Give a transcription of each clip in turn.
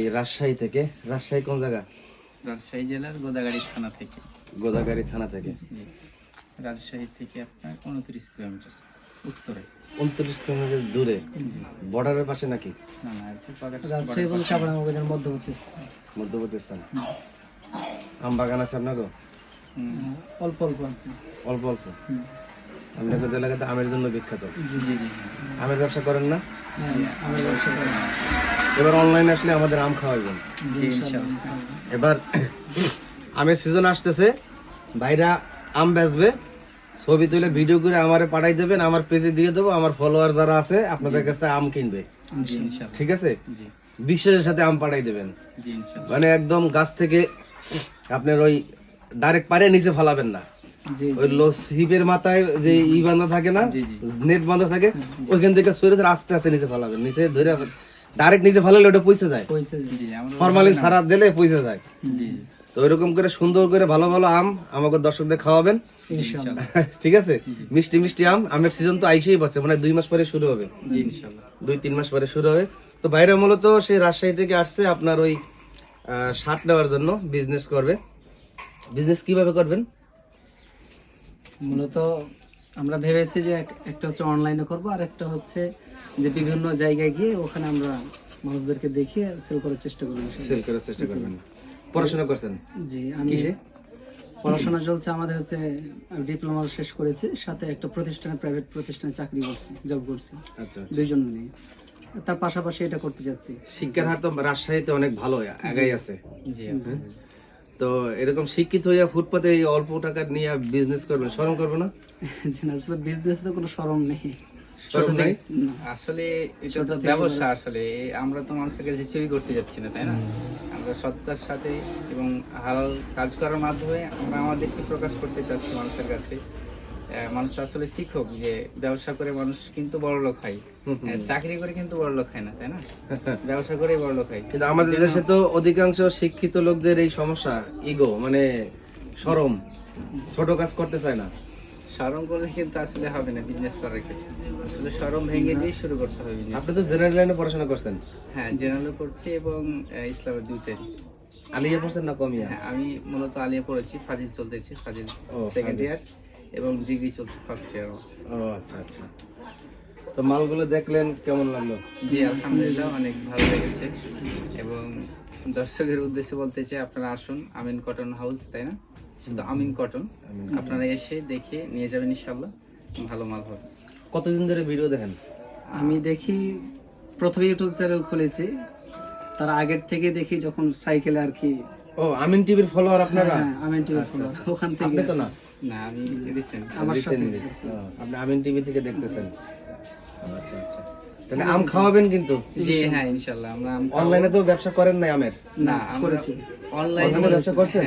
এই রাজশাহী থেকে রাজশাহী কোন জায়গা? রাজশাহী জেলার গোদাগাড়ি থানা থেকে। গোদাগাড়ি থানা থেকে। রাজশাহী থেকে আপনার উনত্রিশ কিলোমিটার উত্তরে। উনত্রিশ কিলোমিটার দূরে। বর্ডারের পাশে নাকি? না না রাজশাহী এবং চাপড়া মধ্যবর্তী স্থান। মধ্যবর্তী স্থান। আম বাগান আছে আপনাকে অল্প অল্প আছে। অল্প অল্প। আপনাদের এলাকাতে আমের জন্য বিখ্যাত। জি জি জি। আমের ব্যবসা করেন না? আমরা ব্যবসা করি। এবার অনলাইনে আসলে আমাদের আম খাওয়াইবেন জি এবার আমের সিজন আসতেছে ভাইরা আম বেচবে। ছবি তুলে ভিডিও করে আমারে পাঠাই দেবেন আমার পেজে দিয়ে দেবো আমার ফলোয়ার যারা আছে আপনাদের কাছে আম কিনবে। ঠিক আছে? বিশ্বাসের সাথে আম পাঠাই দেবেন। মানে একদম গাছ থেকে আপনার ওই ডাইরেক্ট পারে নিচে ফালাবেন না। জি ওই লোস হিপের মাথায় যে ই বাঁধা থাকে না। নেট বাঁধা থাকে ওইখান থেকে সরে আস্তে আস্তে নিচে ফালাবেন। নিচে ধরে ডাইরেক্ট নিচে ফালালে ওটা পয়সা যায়। ফরমালিন ছাড়া দিলে পয়সা যায়। তো ওইরকম করে সুন্দর করে ভালো ভালো আম আমাকে দর্শকদের খাওয়াবেন। ঠিক আছে? মিষ্টি মিষ্টি আম। আমের সিজন তো আইসেই বসে মানে দুই মাস পরে শুরু হবে। দুই তিন মাস পরে শুরু হবে। তো বাইরে মূলত সে রাজশাহী থেকে আসছে আপনার ওই শার্ট নেওয়ার জন্য বিজনেস করবে। বিজনেস কীভাবে করবেন? মূলত আমরা ভেবেছি যে একটা হচ্ছে অনলাইনে করব আর একটা হচ্ছে যে বিভিন্ন জায়গায় গিয়ে ওখানে আমরা মানুষদেরকে দেখিয়ে সেল করার চেষ্টা করব সেল করার চেষ্টা করবেন। পড়াশোনা করছেন? জি আমি পড়াশোনা চলছে আমাদের হচ্ছে ডিপ্লোমা শেষ করেছি সাথে একটা প্রতিষ্ঠানে প্রাইভেট প্রতিষ্ঠানে চাকরি করছি জব করছি। আচ্ছা দুইজন মিলে। তার পাশাপাশি এটা করতে যাচ্ছি। শিক্ষার হার তো রাজশাহীতে অনেক ভালো আগাই আছে। জি আচ্ছা তো এরকম শিক্ষিত হইয়া ফুটপাতে এই অল্প টাকা নিয়ে বিজনেস করবে শরম করবে না? আসলে বিজনেস তো কোনো শরম নেই। আসলে ব্যবসা আসলে আমরা তো মানুষের কাছে চুরি করতে যাচ্ছি না তাই না? আমরা সত্তার সাথে এবং হালাল কাজ করার মাধ্যমে আমরা আমাদেরকে প্রকাশ করতে চাচ্ছি মানুষের কাছে। মানুষ আসলে শিক্ষক যে ব্যবসা করে মানুষ কিন্তু বড় লোক হয়। চাকরি করে কিন্তু বড় লোক হয় না তাই না? ব্যবসা করে বড় লোক হয়। কিন্তু আমাদের দেশে তো অধিকাংশ শিক্ষিত লোকদের এই সমস্যা ইগো মানে শরম ছোট কাজ করতে চায় না। সরম করলে কিন্তু আসলে হবে না বিজনেস করার ক্ষেত্রে। আসলে সরম ভেঙে দিয়ে শুরু করতে হবে বিজনেস আপনি তো জেনারেল লাইনে পড়াশোনা করছেন? হ্যাঁ জেনারেল করছি এবং ইসলামের দুইটাই। আলিয়া পড়ছেন না কমিয়া? হ্যাঁ আমি মূলত আলিয়া পড়েছি ফাজিল চলতেছে ফাজিল সেকেন্ড ইয়ার এবং ডিগ্রি চলছে ফার্স্ট ইয়ার ও আচ্ছা আচ্ছা। তো মালগুলো দেখলেন কেমন লাগল? জি আলহামদুলিল্লাহ অনেক ভালো লেগেছে। এবং দর্শকের উদ্দেশ্যে বলতে চাই আপনারা আসুন আমিন কটন হাউস তাই না? শুধু আমিন কটন আপনারা এসে দেখে নিয়ে যাবেন ইনশাল্লাহ ভালো মাল হবে। কতদিন ধরে ভিডিও দেখেন? আমি দেখি প্রথমে ইউটিউব চ্যানেল খুলেছি। তার আগের থেকে দেখি যখন সাইকেলে আর কি। ও আমিন টিভির ফলোয়ার আপনারা? হ্যাঁ আমি টিভি ওখান থেকে। আপনি তো না। না আমি রিসেন্ট আমার সাথে। আপনি আমিন টিভি থেকে দেখতেছেন। আচ্ছা আচ্ছা। তাহলে আম খাওয়াবেন কিন্তু। জি হ্যাঁ ইনশাল্লাহ আমরা অনলাইনে তো ব্যবসা করেন নাই আমের? না করেছি। অনলাইনে অনলাইনে ব্যবসা করছেন?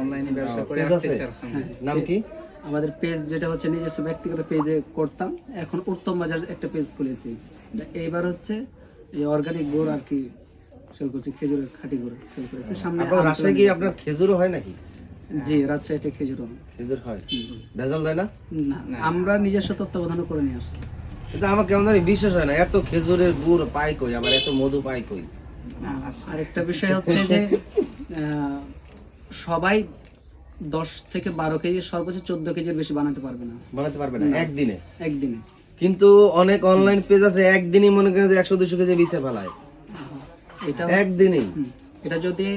অনলাইনে ব্যবসা করে আছে? নাম কি? আমাদের পেজ যেটা হচ্ছে নিজস্ব ব্যক্তিগত পেজে করতাম। এখন উত্তম বাজার একটা পেজ খুলেছি। এইবার হচ্ছে এই অর্গানিক গুড় আর কি সেল করছি খেজুরের খাঁটি গুড় সেল করেছি। সামনে আপনার রাজশাহী কি আপনার খেজুরও হয় নাকি? জি রাজশাহীতে খেজুর খেজুর হয়? ভেজাল দেয় না? না আমরা নিজস্ব তত্ত্বাবধান করে নিয়ে আসি। কিন্তু আমার কেমন জানি বিশ্বাস হয় না। এত খেজুরের গুড় পাই কই? আবার এত মধু পাই কই? আরেকটা বিষয় হচ্ছে যে আহ, সবাই দশ থেকে বারো কেজি সর্বোচ্চ চোদ্দ কেজির বেশি বানাতে পারবে না। বানাতে পারবে না একদিনে? একদিনে। কিন্তু অনেক অনলাইন পেজ আছে একদিনই মনে করেন যে একশো দুশো কেজি বিছে ফেলায়। এটা একদিনই। এটা যদি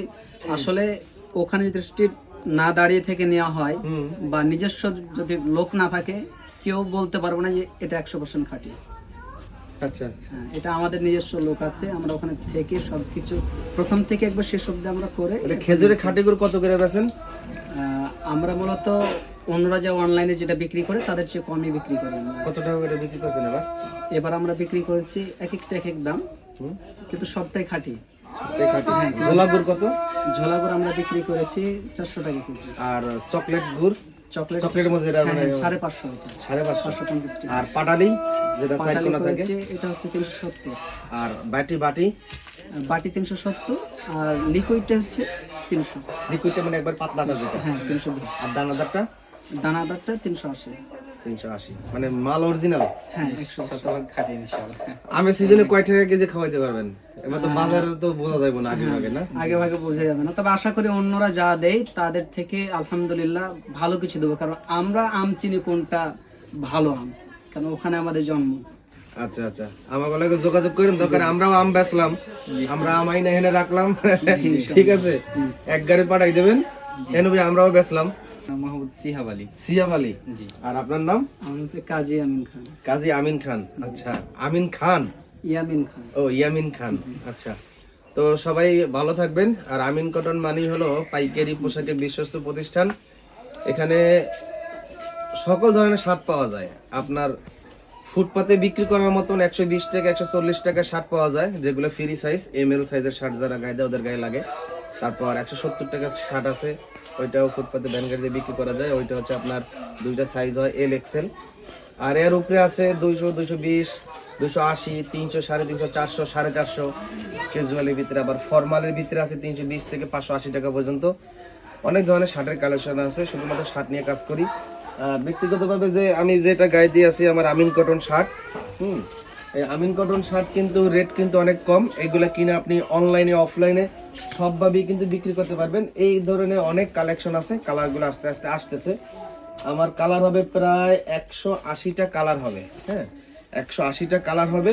আসলে ওখানে যদি না দাঁড়িয়ে থেকে নেওয়া হয় বা নিজস্ব যদি লোক না থাকে কেউ বলতে পারব না যে এটা একশো পার্সেন্ট খাঁটি। আচ্ছা আচ্ছা। হ্যাঁ, এটা আমাদের নিজস্ব লোক আছে আমরা ওখানে থেকে সবকিছু প্রথম থেকে একবার শেষ অব্দি আমরা করে খেজুরের খাঁটি গুড় কত করে বেছেন আমরা মূলত অন্যরা যে অনলাইনে যেটা বিক্রি করে তাদের চেয়ে কমই বিক্রি করি কত টাকা করে বিক্রি করছেন এবার? এবার আমরা বিক্রি করেছি এক একটা এক এক দাম কিন্তু সবটাই খাঁটি। এই খাঁটি। গুড় কত? ঝোলাগুড় আমরা বিক্রি করেছি চারশো টাকা কেজি। আর চকলেট গুড়? চকলেট চকলেটের মধ্যে যেটা মানে সাড়ে পাঁচশো সাড়ে পাঁচশো। পঞ্চাশ আর পাটালি যেটা সাইড কোনা থাকে? এটা হচ্ছে তিনশো সত্তর। আর বাটি বাটি? বাটি তিনশো সত্তর আর লিকুইডটা হচ্ছে তিনশো। লিকুইডটা মানে একবার পাতলাটা যেটা? হ্যাঁ তিনশো বিশ। আর দানাদারটা? দানাদারটা তিনশো আশি। তিনশো আশি। মানে মাল অরিজিনাল হ্যাঁ সিজনে কয় টাকা কেজি খাওয়াইতে পারবেন? এবার তো বাজারে তো বোঝা যাবে না আগে ভাগে না? আগে ভাগে বোঝা যাবে না। তবে আশা করি অন্যরা যা দেয় তাদের থেকে আলহামদুলিল্লাহ ভালো কিছু দেবো। কারণ আমরা আম চিনি কোনটা ভালো আম? কারণ ওখানে আমাদের জন্ম। আচ্ছা আচ্ছা। আমার লগে যোগাযোগ করেন দরকার আমরাও আম বেচলাম। আমরা আম আইনা এনে রাখলাম। ঠিক আছে? এক গাড়ি পাঠাই দেবেন। এনবি আমরাও বেচলাম। মাহমুদ সিহাব আলী। সিয়াব আলী। জি। আর আপনার নাম? আমার হচ্ছে কাজী আমিন খান। কাজী আমিন খান। আচ্ছা আমিন খান? ইয়ামিন খান। ও ইয়ামিন খান। আচ্ছা তো সবাই ভালো থাকবেন। আর আমিন কটন মানি হলো পাইকারি পোশাকের বিশ্বস্ত প্রতিষ্ঠান। এখানে সকল ধরনের শার্ট পাওয়া যায়। আপনার ফুটপাতে বিক্রি করার মতন একশো বিশ টাকা একশো চল্লিশ টাকা শার্ট পাওয়া যায় যেগুলো ফ্রি সাইজ এম এল সাইজের শার্ট যারা গায়ে দেয় ওদের গায়ে লাগে। তারপর একশো সত্তর টাকা শার্ট আছে। ওইটাও ফুটপাতে ভ্যান গাড়ি দিয়ে বিক্রি করা যায়। ওইটা হচ্ছে আপনার দুইটা সাইজ হয় এল এক্সেল আর এর উপরে আছে দুইশো দুইশো বিশ দুশো আশি, তিনশো, সাড়ে তিনশো, চারশো, সাড়ে চারশো। ক্যাজুয়ালের ভিতরে আবার ফর্মালের ভিতরে আছে তিনশো বিশ থেকে পাঁচশো আশি টাকা পর্যন্ত। অনেক ধরনের শার্টের কালেকশন আছে। শুধুমাত্র শার্ট নিয়ে কাজ করি। আর ব্যক্তিগতভাবে যে আমি যেটা গায়ে দিয়ে আছি, আমার আমিন কটন শার্ট হুম। আমিন কটন শার্ট কিন্তু রেট কিন্তু অনেক কম। এগুলা কিনে আপনি অনলাইনে অফলাইনে সবভাবেই কিন্তু বিক্রি করতে পারবেন। এই ধরনের অনেক কালেকশন আছে কালারগুলো আস্তে আস্তে আসতেছে। আমার কালার হবে প্রায় একশো আশিটা কালার হবে হ্যাঁ? একশো আশিটা কালার হবে।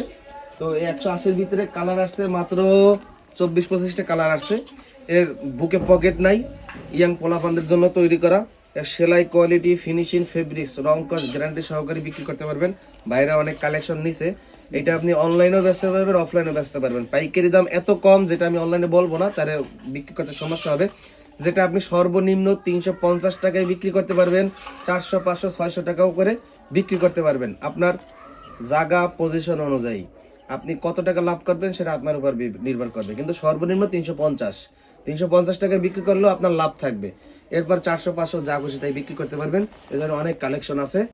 তো এই একশো আশির ভিতরে কালার আসছে মাত্র চব্বিশ পঁচিশটা কালার আসছে। এর বুকে পকেট নাই, ইয়াং পোলাপানদের জন্য তৈরি করা। এর সেলাই কোয়ালিটি ফিনিশিং ফেব্রিক্স রং কস গ্যারান্টি সহকারে বিক্রি করতে পারবেন। বাইরে অনেক কালেকশন নিছে। এটা আপনি অনলাইনেও বেচতে পারবেন অফলাইনেও বেচতে পারবেন। পাইকারি দাম এত কম যেটা আমি অনলাইনে বলব না, তার বিক্রি করতে সমস্যা হবে। যেটা আপনি সর্বনিম্ন তিনশো পঞ্চাশ টাকায় বিক্রি করতে পারবেন, চারশো, পাঁচশো, ছয়শো টাকাও করে বিক্রি করতে পারবেন। আপনার জায়গা পজিশন অনুযায়ী। আপনি কত টাকা লাভ করবেন সেটা আপনার উপর নির্ভর করবে। কিন্তু সর্বনিম্ন তিনশো পঞ্চাশ। তিনশো পঞ্চাশ টাকায় বিক্রি করলেও আপনার লাভ থাকবে। এরপর চারশো, পাঁচশো যা খুশি তাই বিক্রি করতে পারবেন। এ অনেক কালেকশন আছে।